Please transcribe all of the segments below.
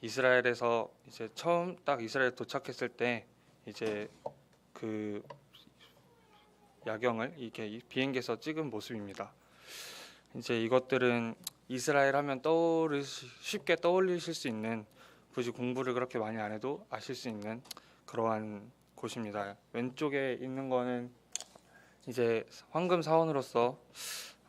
이스라엘에서 이제 처음 딱 이스라엘 도착했을 때 이제 그 야경을 이렇게 이 비행기에서 찍은 모습입니다. 이제 이것들은 이스라엘 하면 떠오르 쉽게 떠올리실 수 있는 굳이 공부를 그렇게 많이 안 해도 아실 수 있는 그러한 곳입니다. 왼쪽에 있는 거는 이제 황금 사원으로서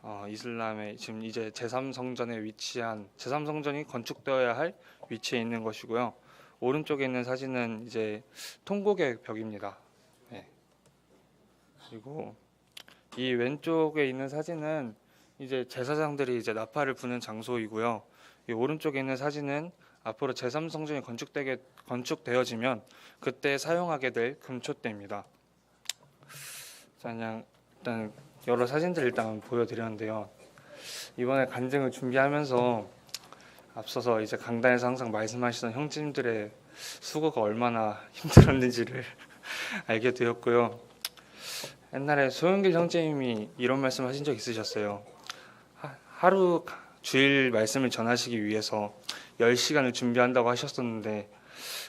어, 이슬람의 지금 이제 제3성전에 위치한 제3성전이 건축되어야 할 위치에 있는 것이고요. 오른쪽에 있는 사진은 이제 통곡의 벽입니다. 네. 그리고 이 왼쪽에 있는 사진은 이제 제사장들이 이제 나팔을 부는 장소이고요. 이 오른쪽에 있는 사진은 앞으로 제3성전이 건축되게 건축되어지면 그때 사용하게 될 금초대입니다. 자, 그냥 일단 여러 사진들 일단 보여드렸는데요. 이번에 간증을 준비하면서 앞서서 이제 강단에서 항상 말씀하시던 형님들의 수고가 얼마나 힘들었는지를 알게 되었고요. 옛날에 소영길 형제님이 이런 말씀 하신 적 있으셨어요. 하- 하루 주일 말씀을 전하시기 위해서 10시간을 준비한다고 하셨었는데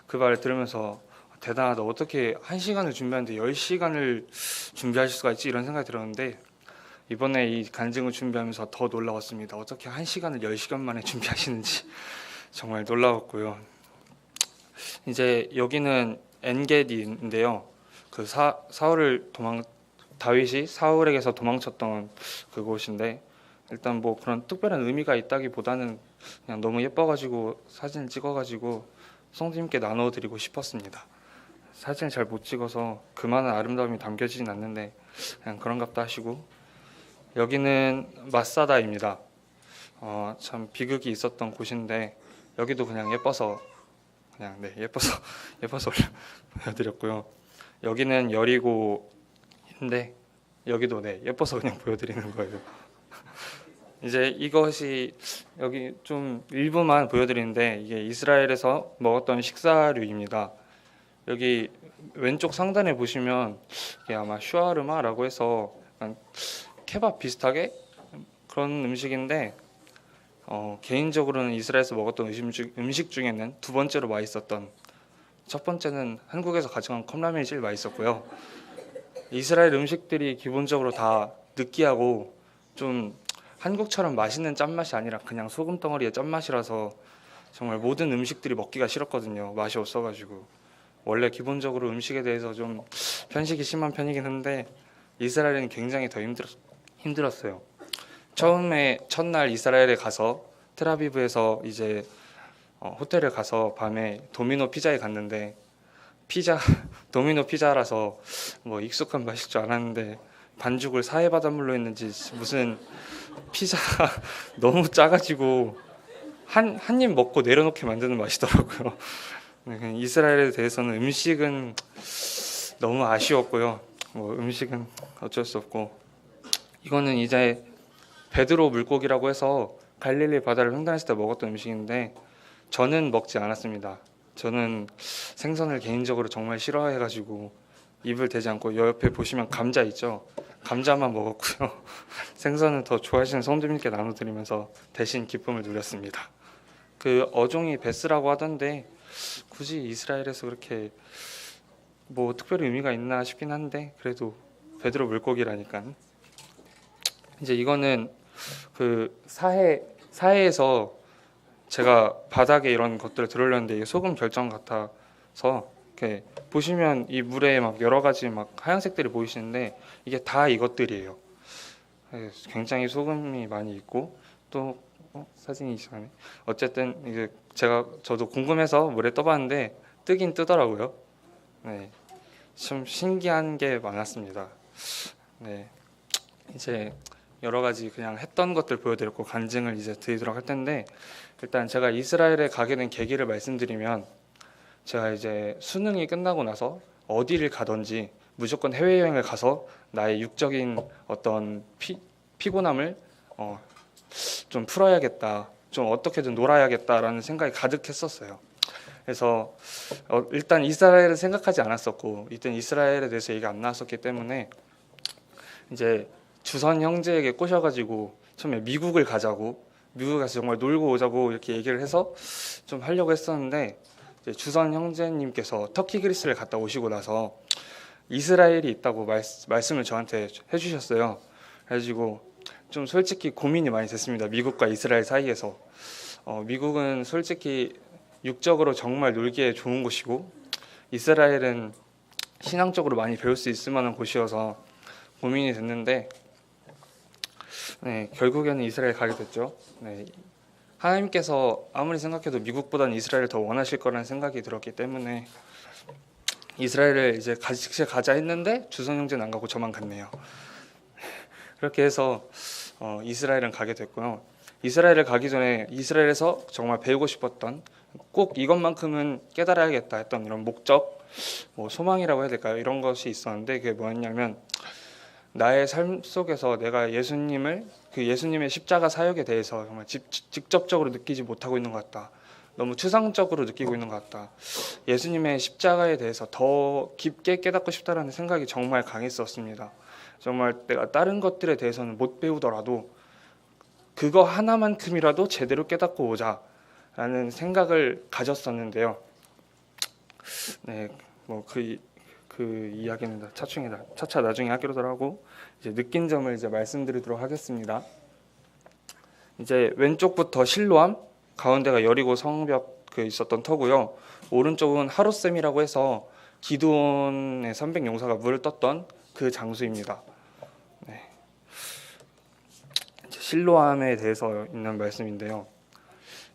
그 말을 들으면서 대단하다. 어떻게 1시간을 준비하는데 10시간을 준비하실 수가 있지 이런 생각이 들었는데 이번에 이 간증을 준비하면서 더 놀라웠습니다. 어떻게 1시간을 10시간 만에 준비하시는지 정말 놀라웠고요. 이제 여기는 엔게디인데요. 그 사, 사울을 도망 다윗이 사울에게서 도망쳤던 그곳인데 일단 뭐 그런 특별한 의미가 있다기보다는 그냥 너무 예뻐가지고 사진을 찍어가지고 성도님께 나눠드리고 싶었습니다. 사진을 잘 못 찍어서 그만한 아름다움이 담겨지진 않는데 그냥 그런갑다 하시고 여기는 마사다입니다. 어, 참 비극이 있었던 곳인데 여기도 그냥 예뻐서 그냥 네 예뻐서 예뻐서 보여드렸고요. 여기는 여리고인데 여기도 네 예뻐서 그냥 보여드리는 거예요. 이제 이것이 여기 좀 일부만 보여드리는데 이게 이스라엘에서 먹었던 식사류입니다. 여기 왼쪽 상단에 보시면 이게 아마 슈아르마라고 해서 케밥 비슷하게 그런 음식인데 어, 개인적으로는 이스라엘에서 먹었던 음식, 중- 음식 중 에는 두 번째로 맛있었던 첫 번째는 한국에서 가져간 컵라면이 제일 맛있었고요. 이스라엘 음식들이 기본적으로 다 느끼하고 좀 한국처럼 맛있는 짠맛이 아니라 그냥 소금 덩어리의 짠맛이라서 정말 모든 음식들이 먹기가 싫었거든요. 맛이 없어가지고 원래 기본적으로 음식에 대해서 좀 편식이 심한 편이긴 한데 이스라엘은 굉장히 더 힘들 힘들었어요. 처음에 첫날 이스라엘에 가서 테라비브에서 이제 어, 호텔에 가서 밤에 도미노 피자에 갔는데 피자 도미노 피자라서 뭐 익숙한 맛일 줄 알았는데 반죽을 사해 바닷물로 했는지 무슨 피자가 너무 짜가지고 한 한 입 먹고 내려놓게 만드는 맛이더라고요. 네, 이스라엘에 대해서는 음식은 너무 아쉬웠고요. 뭐 음식은 어쩔 수 없고 이거는 이제 베드로 물고기라고 해서 갈릴리 바다를 횡단했을 때 먹었던 음식인데 저는 먹지 않았습니다. 저는 생선을 개인적으로 정말 싫어해가지고 입을 대지 않고 옆에 보시면 감자 있죠. 감자만 먹었고요. 생선은 더 좋아하시는 성도님께 나눠드리면서 대신 기쁨을 누렸습니다. 그 어종이 베스라고 하던데 굳이 이스라엘에서 그렇게 뭐 특별히 의미가 있나 싶긴 한데 그래도 베드로 물고기라니까 이제 이거는 그 사해 사해에서 제가 바닥에 이런 것들을 들으려는데 이게 소금 결정 같아서 이렇게 보시면 이 물에 막 여러 가지 막 하얀색들이 보이시는데 이게 다 이것들이에요. 네, 굉장히 소금이 많이 있고 또 어, 사진이 이상하네. 어쨌든 이게 제가 저도 궁금해서 물에 떠봤는데 뜨긴 뜨더라고요. 네, 좀 신기한 게 많았습니다. 네, 이제 여러 가지 그냥 했던 것들 보여드렸고 간증을 이제 드리도록 할 텐데 일단 제가 이스라엘에 가게 된 계기를 말씀드리면 제가 이제 수능이 끝나고 나서 어디를 가든지 무조건 해외여행을 가서 나의 육적인 어떤 피, 피곤함을 어, 좀 풀어야겠다 좀 어떻게든 놀아야겠다라는 생각이 가득했었어요 그래서 어, 일단 이스라엘을 생각하지 않았었고 이땐 이스라엘에 대해서 얘기가 안 나왔었기 때문에 이제 주선 형제에게 꼬셔가지고 처음에 미국을 가자고 미국 가서 정말 놀고 오자고 이렇게 얘기를 해서 좀 하려고 했었는데 주선 형제님께서 터키 그리스를 갔다 오시고 나서 이스라엘이 있다고 말, 말씀을 저한테 해주셨어요. 그래가지고 좀 솔직히 고민이 많이 됐습니다. 미국과 이스라엘 사이에서 어, 미국은 솔직히 육적으로 정말 놀기에 좋은 곳이고 이스라엘은 신앙적으로 많이 배울 수 있을 만한 곳이어서 고민이 됐는데 네, 결국에는 이스라엘 가게 됐죠. 네, 하나님께서 아무리 생각해도 미국보다는 이스라엘을 더 원하실 거라는 생각이 들었기 때문에 이스라엘을 이제 같이 가자 했는데 주선 형제는 안 가고 저만 갔네요. 그렇게 해서 어, 이스라엘은 가게 됐고요. 이스라엘을 가기 전에 이스라엘에서 정말 배우고 싶었던 꼭 이것만큼은 깨달아야겠다 했던 이런 목적, 뭐 소망이라고 해야 될까요? 이런 것이 있었는데 그게 뭐였냐면 나의 삶 속에서 내가 예수님을 그 예수님의 십자가 사역에 대해서 정말 직, 직접적으로 느끼지 못하고 있는 것 같다. 너무 추상적으로 느끼고 있는 것 같다. 예수님의 십자가에 대해서 더 깊게 깨닫고 싶다라는 생각이 정말 강했었습니다. 정말 내가 다른 것들에 대해서는 못 배우더라도 그거 하나만큼이라도 제대로 깨닫고 오자라는 생각을 가졌었는데요. 네, 뭐그 그 이야기는 차충에 차차 나중에 하기로 하고 이제 느낀 점을 이제 말씀드리도록 하겠습니다. 이제 왼쪽부터 실로암, 가운데가 여리고 성벽 그 있었던 터고요. 오른쪽은 하루셈이라고 해서 기도원의 300 용사가 물을 떴던 그 장소입니다. 네. 이제 실로암에 대해서 있는 말씀인데요.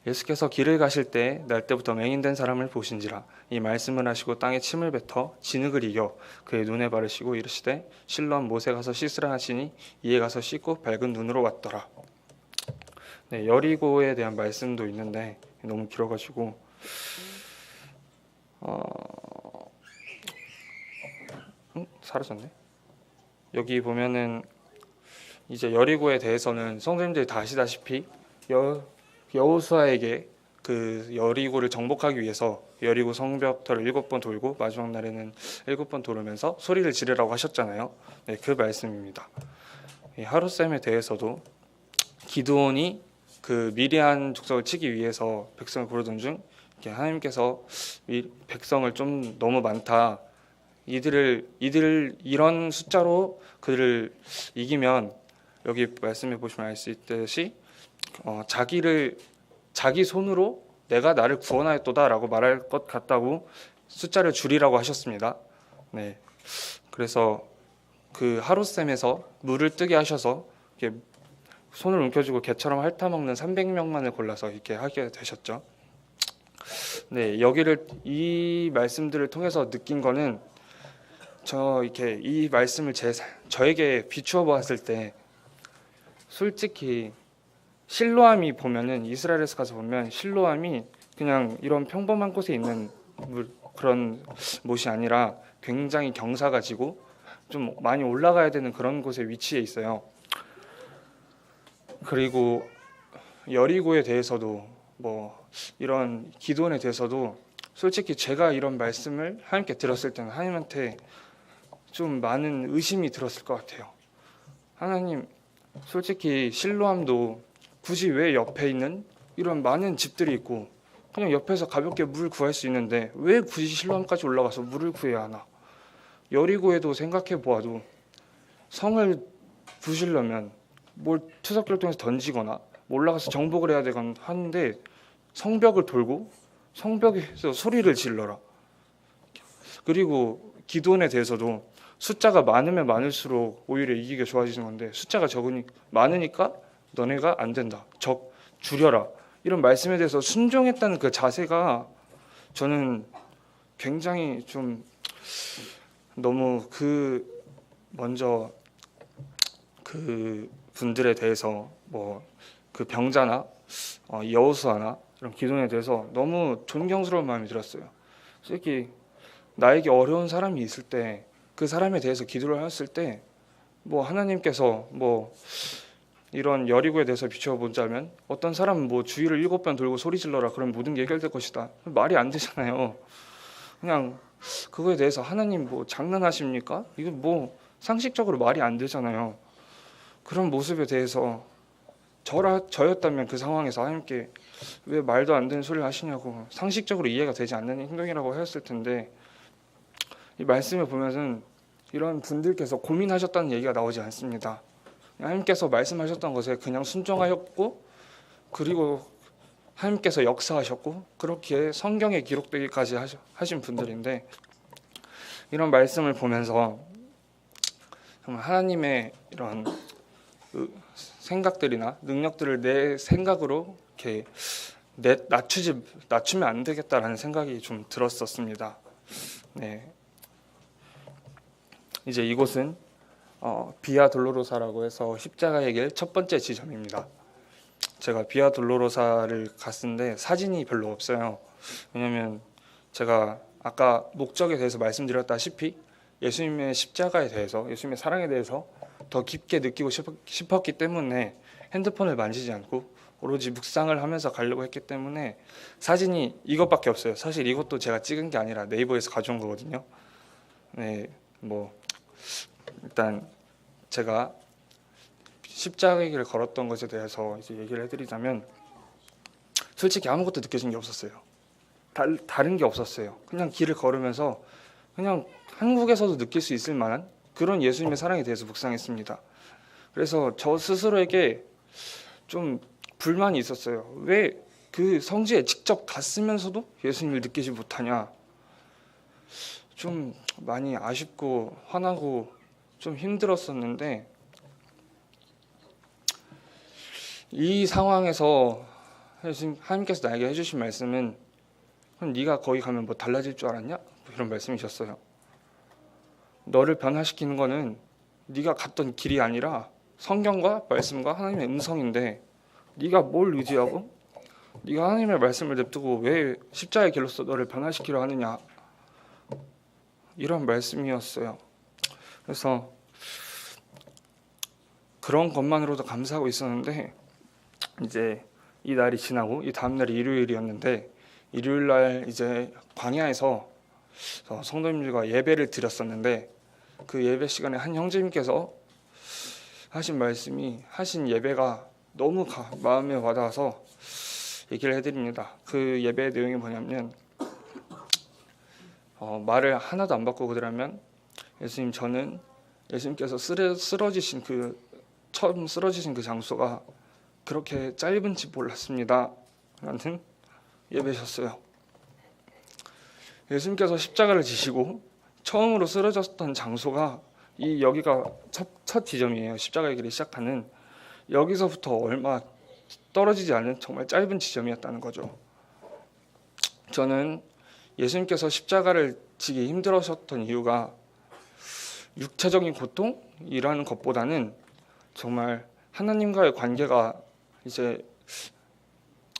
예수께서 길을 가실 때 날 때부터 맹인된 사람을 보신지라 이 말씀을 하시고 땅에 침을 뱉어 진흙을 이겨 그의 눈에 바르시고 이르시되 실로암 못에 가서 씻으라 하시니 이에 가서 씻고 밝은 눈으로 왔더라. 네, 여리고에 대한 말씀도 있는데 너무 길어가지고 어... 음? 사라졌네. 여기 보면은 이제 여리고에 대해서는 성도님들이 다 아시다시피 여 여호수아에게 그 여리고를 정복하기 위해서 여리고 성벽터를 일곱 번 돌고 마지막 날에는 일곱 번 돌으면서 소리를 지르라고 하셨잖아요. 네, 그 말씀입니다. 이 하루쌤에 대해서도 기드온이 그 미리한 족속을 치기 위해서 백성을 부르던 중 하나님께서 이 백성을 좀 너무 많다. 이들을 이들 이런 숫자로 그들을 이기면 여기 말씀해 보시면 알 수 있듯이 어, 자기를 자기 손으로 내가 나를 구원하였도다라고 말할 것 같다고 숫자를 줄이라고 하셨습니다. 네, 그래서 그 하루쌤에서 물을 뜨게 하셔서 이렇게 손을 움켜쥐고 개처럼 핥아먹는 300명만을 골라서 이렇게 하게 되셨죠. 네, 여기를 이 말씀들을 통해서 느낀 거는 저 이렇게 이 말씀을 제 저에게 비추어 보았을 때 솔직히 실로암이 보면은 이스라엘에서 가서 보면 실로암이 그냥 이런 평범한 곳에 있는 그런 못이 아니라 굉장히 경사 가지고 좀 많이 올라가야 되는 그런 곳에 위치해 있어요. 그리고 여리고에 대해서도 뭐 이런 기도원에 대해서도 솔직히 제가 이런 말씀을 하나님께 들었을 때는 하나님한테 좀 많은 의심이 들었을 것 같아요. 하나님, 솔직히 실로함도 굳이 왜 옆에 있는 이런 많은 집들이 있고 그냥 옆에서 가볍게 물 구할 수 있는데 왜 굳이 실로함까지 올라가서 물을 구해야 하나? 여리고에도 생각해 보아도 성을 부시려면 뭘 투석기를 통해서 던지거나 뭐 올라가서 정복을 해야 되건 하는데 성벽을 돌고 성벽에서 소리를 질러라. 그리고 기도원에 대해서도 숫자가 많으면 많을수록 오히려 이기가 좋아지는 건데 숫자가 적으니 많으니까 너네가 안 된다. 적 줄여라. 이런 말씀에 대해서 순종했다는 그 자세가 저는 굉장히 좀 너무 그 먼저 그 분들에 대해서 뭐 그 병자나 어, 여호수아나 이런 기도에 대해서 너무 존경스러운 마음이 들었어요. 솔직히 나에게 어려운 사람이 있을 때 그 사람에 대해서 기도를 했을 때 뭐 하나님께서 뭐 이런 여리고에 대해서 비춰보자면 어떤 사람은 뭐 주위를 일곱 번 돌고 소리 질러라 그러면 모든 게 해결될 것이다 말이 안 되잖아요. 그냥 그거에 대해서 하나님 뭐 장난하십니까? 이거 뭐 상식적으로 말이 안 되잖아요. 그런 모습에 대해서 저라 저였다면 그 상황에서 하나님께 왜 말도 안 되는 소리를 하시냐고 상식적으로 이해가 되지 않는 행동이라고 하였을 텐데 이 말씀을 보면은 이런 분들께서 고민하셨다는 얘기가 나오지 않습니다. 하나님께서 말씀하셨던 것에 그냥 순종하였고 그리고 하나님께서 역사하셨고 그렇게 성경에 기록되기까지 하신 분들인데 이런 말씀을 보면서 하나님의 이런 그 생각들이나 능력들을 내 생각으로 이렇게 내, 낮추지 낮추면 안 되겠다라는 생각이 좀 들었었습니다. 네. 이제 이곳은 어, 비아 돌로로사라고 해서 십자가의 길 첫 번째 지점입니다. 제가 비아 돌로로사를 갔는데 사진이 별로 없어요. 왜냐면 제가 아까 목적에 대해서 말씀드렸다시피 예수님의 십자가에 대해서 예수님의 사랑에 대해서 더 깊게 느끼고 싶- 싶었기 때문에 핸드폰을 만지지 않고 오로지 묵상을 하면서 가려고 했기 때문에 사진이 이것밖에 없어요. 사실 이것도 제가 찍은 게 아니라 네이버에서 가져온 거거든요. 네, 뭐 일단 제가 십자가의 걸었던 것에 대해서 이제 얘기를 해드리자면 솔직히 아무것도 느껴진 게 없었어요. 달, 다른 게 없었어요. 그냥 길을 걸으면서 그냥 한국에서도 느낄 수 있을 만한 그런 예수님의 사랑에 대해서 묵상했습니다. 그래서 저 스스로에게 좀 불만이 있었어요. 왜 그 성지에 직접 갔으면서도 예수님을 느끼지 못하냐? 좀 많이 아쉽고 화나고 좀 힘들었었는데 이 상황에서 하나님께서 나에게 해주신 말씀은 그럼 네가 거기 가면 뭐 달라질 줄 알았냐? 뭐 이런 말씀이셨어요. 너를 변화시키는 거는 네가 갔던 길이 아니라 성경과 말씀과 하나님의 음성인데 네가 뭘 의지하고 네가 하나님의 말씀을 냅두고 왜 십자가의 길로서 너를 변화시키려 하느냐 이런 말씀이었어요. 그래서 그런 것만으로도 감사하고 있었는데 이제 이 날이 지나고 이 다음 날이 일요일이었는데 일요일 날 이제 광야에서 어, 성도님들과 예배를 드렸었는데 그 예배 시간에 한 형제님께서 하신 말씀이 하신 예배가 너무 가- 마음에 와닿아서 얘기를 해드립니다. 그 예배 내용이 뭐냐면 어, 말을 하나도 안 바꾸고 그러면 예수님 저는 예수님께서 쓰러, 쓰러지신 그 처음 쓰러지신 그 장소가 그렇게 짧은지 몰랐습니다. 라는 예배셨어요. 예수님께서 십자가를 지시고 처음으로 쓰러졌던 장소가 이 여기가 첫, 첫 지점이에요. 십자가의 길이 시작하는 여기서부터 얼마 떨어지지 않은 정말 짧은 지점이었다는 거죠. 저는 예수님께서 십자가를 지기 힘들으셨던 이유가 육체적인 고통이라는 것보다는 정말 하나님과의 관계가 이제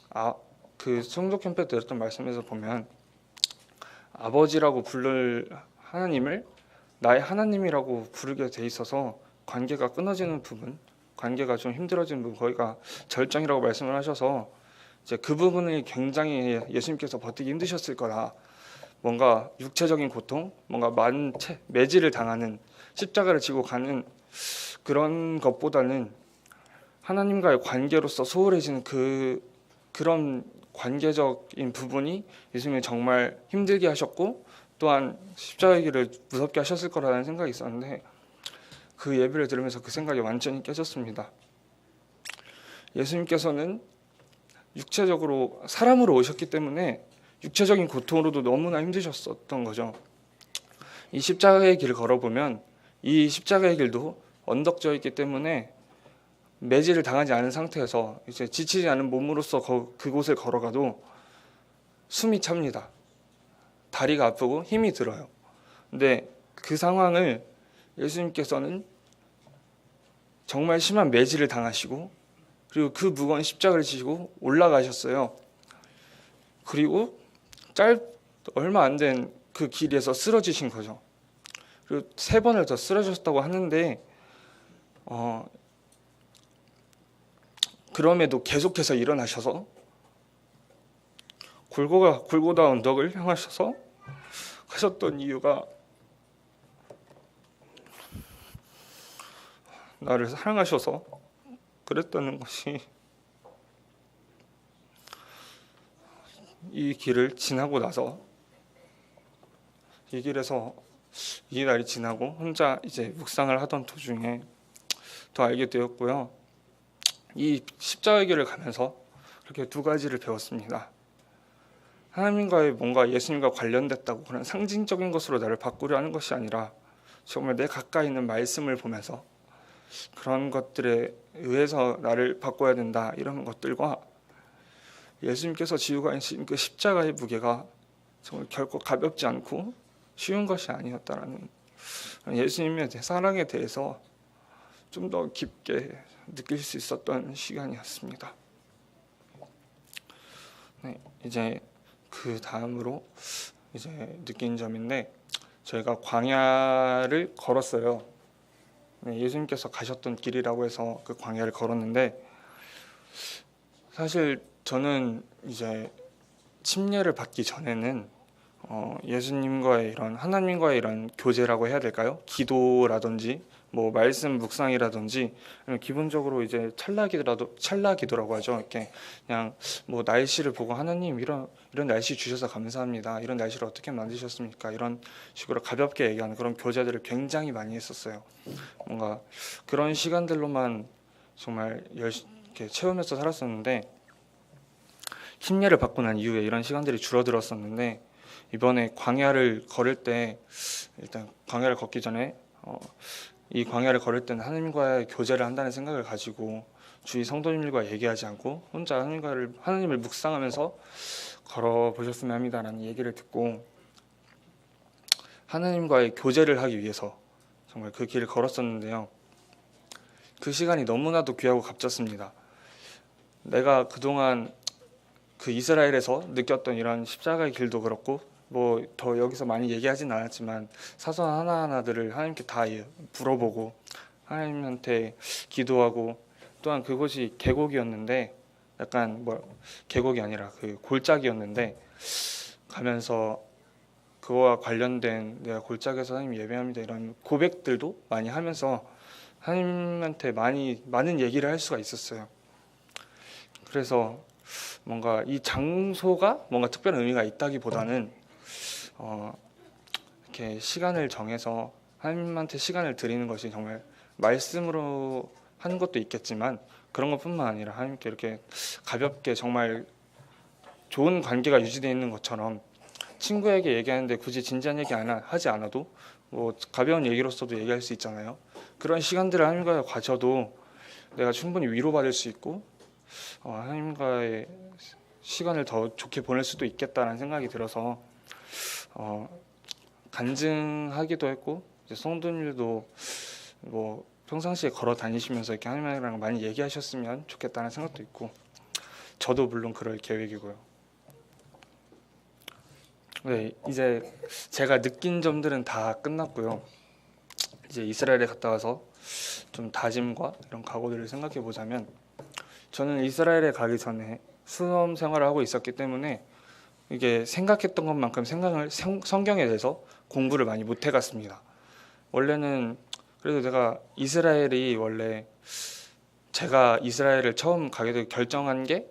아 그 성도 캠프에 드렸던 말씀에서 보면 아버지라고 부를 하나님을 나의 하나님이라고 부르게 돼 있어서 관계가 끊어지는 부분, 관계가 좀 힘들어지는 부분, 거기가 절정이라고 말씀을 하셔서 이제 그 부분을 굉장히 예수님께서 버티기 힘드셨을 거라. 뭔가 육체적인 고통, 뭔가 만체 매질을 당하는 십자가를 지고 가는 그런 것보다는 하나님과의 관계로서 소홀해지는 그 그런 관계적인 부분이 예수님이 정말 힘들게 하셨고 또한 십자가의 길을 무섭게 하셨을 거라는 생각이 있었는데 그 예배를 들으면서 그 생각이 완전히 깨졌습니다. 예수님께서는 육체적으로 사람으로 오셨기 때문에 육체적인 고통으로도 너무나 힘드셨었던 거죠. 이 십자가의 길을 걸어보면 이 십자가의 길도 언덕져 있기 때문에 매질을 당하지 않은 상태에서 이제 지치지 않은 몸으로서 거- 그곳을 걸어가도 숨이 찹니다. 다리가 아프고 힘이 들어요. 근데 그 상황을 예수님께서는 정말 심한 매질을 당하시고 그리고 그 무거운 십자가를 지시고 올라가셨어요. 그리고 짧 얼마 안 된 그 길에서 쓰러지신 거죠. 그리고 세 번을 더 쓰러졌다고 하는데 어, 그럼에도 계속해서 일어나셔서 골고가 골고다 언덕을 향하셔서 하셨던 이유가 나를 사랑하셔서 그랬다는 것이 이 길을 지나고 나서 이 길에서 이 날이 지나고 혼자 이제 묵상을 하던 도중에 더 알게 되었고요. 이 십자가의 길을 가면서 그렇게 두 가지를 배웠습니다. 하나님과의 뭔가 예수님과 관련됐다고 그런 상징적인 것으로 나를 바꾸려 하는 것이 아니라 정말 내 가까이 있는 말씀을 보면서 그런 것들에 의해서 나를 바꿔야 된다 이런 것들과 예수님께서 지우고 계신 그 십자가의 무게가 정말 결코 가볍지 않고 쉬운 것이 아니었다라는 예수님의 사랑에 대해서 좀 더 깊게 느낄 수 있었던 시간이었습니다. 네, 이제 그 다음으로 이제 느낀 점인데 저희가 광야를 걸었어요. 네, 예수님께서 가셨던 길이라고 해서 그 광야를 걸었는데 사실 저는 이제 침례를 받기 전에는 어, 예수님과의 이런 하나님과의 이런 교제라고 해야 될까요? 기도라든지 뭐 말씀 묵상이라든지 기본적으로 이제 찰나기도라도 찰나기도라고 하죠. 이렇게 그냥 뭐 날씨를 보고 하나님 이런 이런 날씨 주셔서 감사합니다. 이런 날씨를 어떻게 만드셨습니까? 이런 식으로 가볍게 얘기하는 그런 교제들을 굉장히 많이 했었어요. 뭔가 그런 시간들로만 정말 열심히 이렇게 채우면서 살았었는데 힘례를 받고 난 이후에 이런 시간들이 줄어들었었는데 이번에 광야를 걸을 때 일단 광야를 걷기 전에 어, 이 광야를 걸을 때는 하나님과의 교제를 한다는 생각을 가지고 주위 성도님들과 얘기하지 않고 혼자 하나님과를 하나님을 묵상하면서 걸어 보셨으면 합니다라는 얘기를 듣고 하나님과의 교제를 하기 위해서 정말 그 길을 걸었었는데요. 그 시간이 너무나도 귀하고 값졌습니다. 내가 그동안 그 이스라엘에서 느꼈던 이런 십자가의 길도 그렇고 뭐 더 여기서 많이 얘기하진 않았지만 사소한 하나하나들을 하나님께 다 예, 물어보고 하나님한테 기도하고 또한 그곳이 계곡이었는데 약간 뭐 계곡이 아니라 그 골짜기였는데 가면서 그거와 관련된 내가 골짜기에서 하나님 예배합니다 이런 고백들도 많이 하면서 하나님한테 많이 많은 얘기를 할 수가 있었어요. 그래서 뭔가 이 장소가 뭔가 특별한 의미가 있다기보다는 어, 이렇게 시간을 정해서 하나님한테 시간을 드리는 것이 정말 말씀으로 하는 것도 있겠지만 그런 것뿐만 아니라 하나님께 이렇게 가볍게 정말 좋은 관계가 유지되어 있는 것처럼 친구에게 얘기하는데 굳이 진지한 얘기 안 하- 하지 않아도 뭐 가벼운 얘기로서도 얘기할 수 있잖아요. 그런 시간들을 하나님과 가져도 내가 충분히 위로받을 수 있고 어, 하나님과의 시간을 더 좋게 보낼 수도 있겠다라는 생각이 들어서 어, 간증하기도 했고 이제 성도님들도 뭐 평상시에 걸어 다니시면서 이렇게 하나님이랑 많이 얘기하셨으면 좋겠다는 생각도 있고 저도 물론 그럴 계획이고요. 네, 이제 제가 느낀 점들은 다 끝났고요. 이제 이스라엘에 갔다 와서 좀 다짐과 이런 각오들을 생각해 보자면 저는 이스라엘에 가기 전에 수험 생활을 하고 있었기 때문에 이게 생각했던 것만큼 생각을 성- 성경에 대해서 공부를 많이 못 해갔습니다. 원래는 그래도 내가 이스라엘이 원래 제가 이스라엘을 처음 가게 되 결정한 게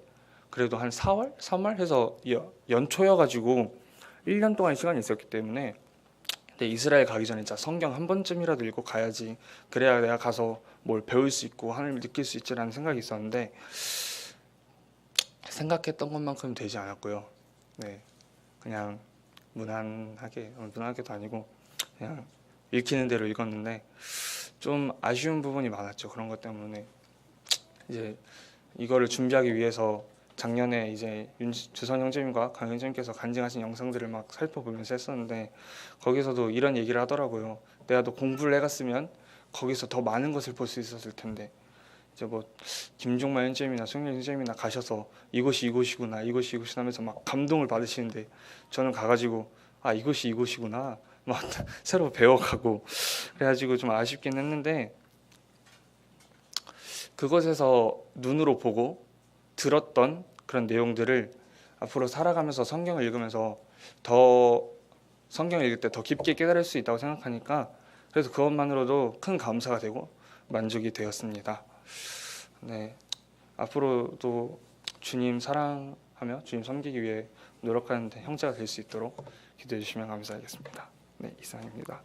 그래도 한 4월, 3월 해서 여- 연초여가지고 1년 동안 시간이 있었기 때문에 근데 이스라엘 가기 전에 진짜 성경 한 번쯤이라도 읽고 가야지 그래야 내가 가서 뭘 배울 수 있고 하나님을 느낄 수 있지라는 생각이 있었는데 생각했던 것만큼 되지 않았고요. 네, 그냥 무난하게 어, 무난하게도 아니고 그냥 읽히는 대로 읽었는데 좀 아쉬운 부분이 많았죠. 그런 것 때문에 이제 이거를 준비하기 위해서 작년에 이제 윤, 주선 형제님과 강 형제님께서 간증하신 영상들을 막 살펴보면서 했었는데 거기서도 이런 얘기를 하더라고요. 내가 더 공부를 해갔으면 거기서 더 많은 것을 볼 수 있었을 텐데 이제 뭐 김종만 형제님이나 송영 형제님이나 가셔서 이곳이 이곳이구나 이곳이 이곳이 하면서 막 감동을 받으시는데 저는 가가지고 아 이곳이 이곳이구나 막 새로 배워가고 그래가지고 좀 아쉽긴 했는데 그것에서 눈으로 보고 들었던 그런 내용들을 앞으로 살아가면서 성경을 읽으면서 더 성경을 읽을 때 더 깊게 깨달을 수 있다고 생각하니까 그래서 그것만으로도 큰 감사가 되고 만족이 되었습니다. 네, 앞으로도 주님 사랑하며 주님 섬기기 위해 노력하는 형제가 될 수 있도록 기도해 주시면 감사하겠습니다. 네, 이상입니다.